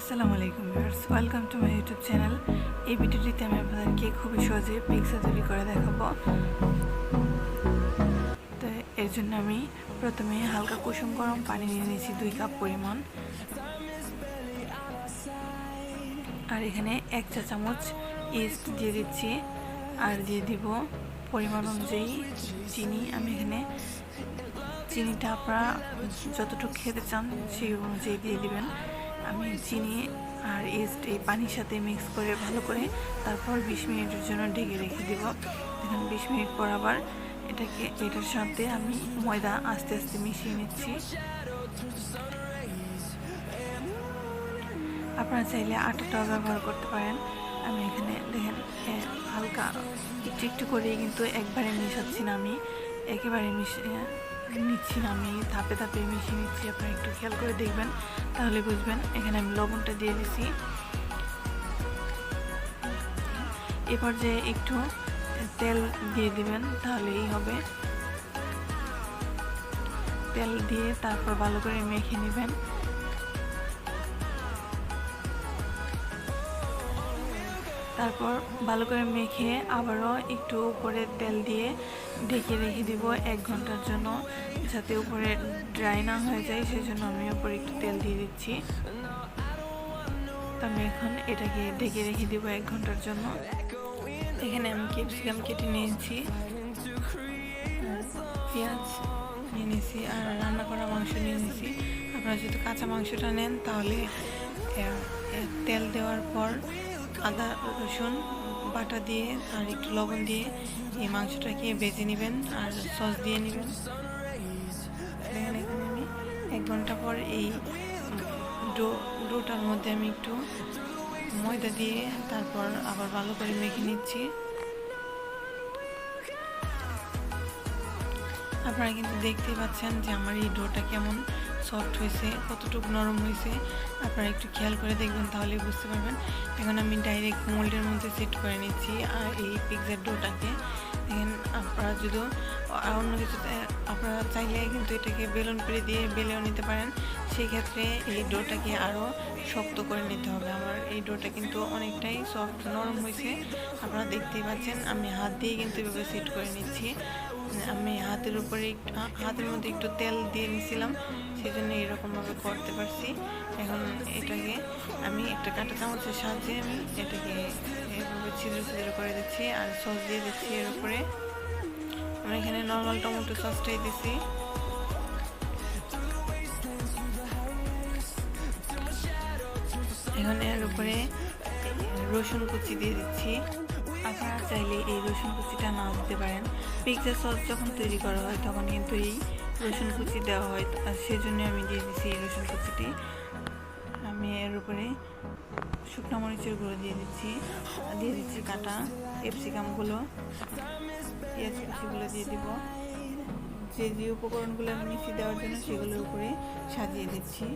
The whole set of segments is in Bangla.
আসসালামু আলাইকুম viewers welcome to my YouTube channel এই ভিডিওটিতে আমি আপনাদেরকে খুবই সহজে পিক্সা তৈরি করে দেখাবো। তো এর জন্য আমি প্রথমে হালকা কুসুম গরম পানি নিয়ে নিয়েছি দুই কাপ পরিমাণ। আর এখানে এক চা চামচ ইস্ট দিয়ে দিচ্ছি। আর দিয়ে দিব পরিমাণ অনুযায়ী চিনি। আমি এখানে চিনিটা আপনারা যতটুকু খেতে চান সেই অনুযায়ী দিয়ে দিবেন। আমি চিনি আর ইস্ট এই পানির সাথে মিক্স করে ভালো করে তারপর বিশ মিনিটের জন্য ঢেকে রেখে দেব। এখন বিশ মিনিট পর আবার এটাকে এটার সাথে আমি ময়দা আস্তে আস্তে মিশিয়ে নিচ্ছি। আপনারা চাইলে আটাটাও ব্যবহার করতে পারেন। আমি এখানে দেখেন হালকা একটু একটু করেই কিন্তু একবারে মিশাচ্ছি না আমি। একেবারে মিশিয়ে নিচ্ছি আমি ধাপে ধাপে মিশিয়ে নিচ্ছি, আপনারা একটু খেয়াল করে দেখবেন, তাহলে বুঝবেন। এখানে আমি লবণটা দিয়ে দিছি। এ পর্যায়ে একটু তেল দিয়ে দিবেন, তাহলেই হবে। তেল দিয়ে তারপর ভালো করে মেখে নেবেন। তারপর ভালো করে মেখে আবারও একটু উপরে তেল দিয়ে ঢেকে রেখে দিব এক ঘণ্টার জন্য, যাতে উপরে ড্রাই না হয়ে যায় সেই জন্য আমি উপরে একটু তেল দিয়ে দিচ্ছি। তো আমি এখন এটাকে ঢেকে রেখে দিব এক ঘণ্টার জন্য। এখানে আমি ক্যাপসিকাম কেটে নিয়েছি, পেঁয়াজ নিয়ে নিয়েছি, আর রান্না করা মাংস নিয়ে নিয়েছি। আপনারা যদি কাঁচা মাংসটা নেন, তাহলে তেল দেওয়ার পর আদা, রসুন বাটা দিয়ে আর একটু লবণ দিয়ে এই মাংসটাকে বেজে নেবেন আর সস দিয়ে নেবেন। আমি এক ঘণ্টা পর এই ডো, ডোটার মধ্যে আমি একটু ময়দা দিয়ে তারপর আবার ভালো করে মেখে নিচ্ছি। আপনারা কিন্তু দেখতেই পাচ্ছেন যে আমার এই ডোটা কেমন সফট হয়েছে, কতটুকু নরম হয়েছে। আপনারা একটু খেয়াল করে দেখবেন তাহলে বুঝতে পারবেন। এখন আমি ডাইরেক্ট মোল্ডের মধ্যে সেট করে নিচ্ছি, আর এই পিৎজার ডোটাকে। দেখেন, আপনারা যদি আর অন্য কিছু আপনারা চাইলে কিন্তু এটাকে বেলুন করে দিয়ে বেলেও নিতে পারেন। সেই ক্ষেত্রে এই ডোটাকে আরও শক্ত করে নিতে হবে। আমার এই ডোটা কিন্তু অনেকটাই সফট নরম হয়েছে। আপনারা দেখতেই পাচ্ছেন, আমি হাত দিয়ে কিন্তু এভাবে সেট করে নিচ্ছি। আমি হাতের উপরে হাতের মধ্যে একটু তেল দিয়ে নিয়েছিলাম সেই জন্য এরকমভাবে করতে পারছি। এখন এটাকে আমি একটা কাঁটা চামচের সাহায্যে আমি এটাকে এভাবে ছিদ্র ছিদ্র করে দিচ্ছি আর সস দিয়ে দিচ্ছি এর উপরে। আমি এখানে নর্মাল টমেটো সসটাই দিচ্ছি এখন এর উপরে রসুন কুচি দিয়ে দিচ্ছি। আপনারা চাইলে এই রসুন কুচিটা না দিতে পারেন। পিৎজা সস যখন তৈরি করা হয়, তখন কিন্তু এই রসুন কুচি দেওয়া হয়। আর সেজন্য আমি দিয়ে দিচ্ছি এই রসুন কুচিটি। আমি এর উপরে শুকনো মরিচের গুঁড়ো দিয়ে দিচ্ছি। দিয়ে দিচ্ছি কাটা ক্যাপসিকামগুলো। পেঁয়াজ কুচিগুলো দিয়ে দিব। যে যে উপকরণগুলো আমি মিশিয়ে দেওয়ার জন্য সেগুলোর উপরে সাজিয়ে দিচ্ছি।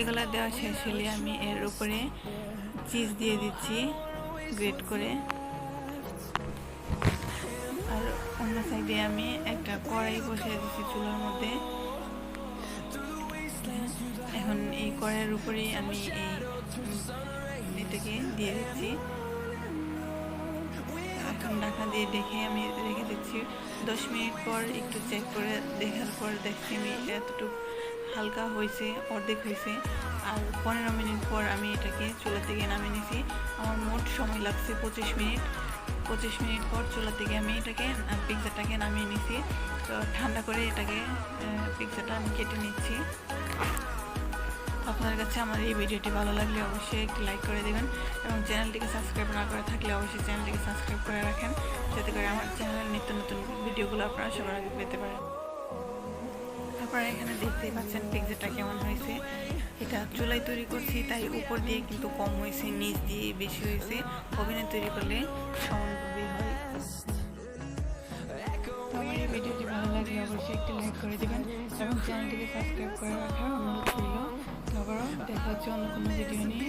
এগুলা দেওয়া শেষ হলে আমি এর উপরে চিজ দিয়ে দিচ্ছি, গ্রেট করে। আর অন্য সাইডে আমি একটা কড়াই বসিয়ে দিচ্ছি চুলার মধ্যে। এখন এই কড়াইয়ের উপরেই আমি এই এটাকে দিয়ে দিচ্ছি। ঢাকা দিয়ে দেখে আমি রেখে দিচ্ছি। দশ মিনিট পর একটু চেক করে দেখার পর দেখছি আমি এতটুকু হালকা হয়েছে, অর্ধেক হয়েছে। আর পনেরো মিনিট পর আমি এটাকে চুলা থেকে নামিয়ে নিয়েছি আমার মোট সময় লাগছে পঁচিশ মিনিট। পঁচিশ মিনিট পর চুলা থেকে আমি এটাকে পিৎজাটাকে নামিয়ে নিয়েছি তো ঠান্ডা করে এটাকে পিৎজাটা আমি কেটে নিচ্ছি। আপনার কাছে আমার এই ভিডিওটি ভালো লাগলে অবশ্যই একটি লাইক করে দেবেন এবং চ্যানেলটিকে সাবস্ক্রাইব না করে থাকলে অবশ্যই চ্যানেলটিকে সাবস্ক্রাইব করে রাখেন যাতে করে আমার চ্যানেলের নিত্য নতুন ভিডিওগুলো আপনারা সবার আগে পেতে পারেন। আপনারা এখানে দেখতেই পাচ্ছেন পিৎজাটা কেমন হয়েছে। এটা চুলায় তৈরি করছি, তাই উপর দিয়ে কিন্তু কম হয়েছে, নিচ দিয়ে বেশি হয়েছে। ওভেনে তৈরি করলে সমানভাবেই হয়। আমার এই ভিডিওটি ভালো লাগলে অবশ্যই একটি লাইক করে দেবেন এবং চ্যানেলটিকে সাবস্ক্রাইব করে রাখার হচ্ছে অন্য কোনো ভিডিও নিয়ে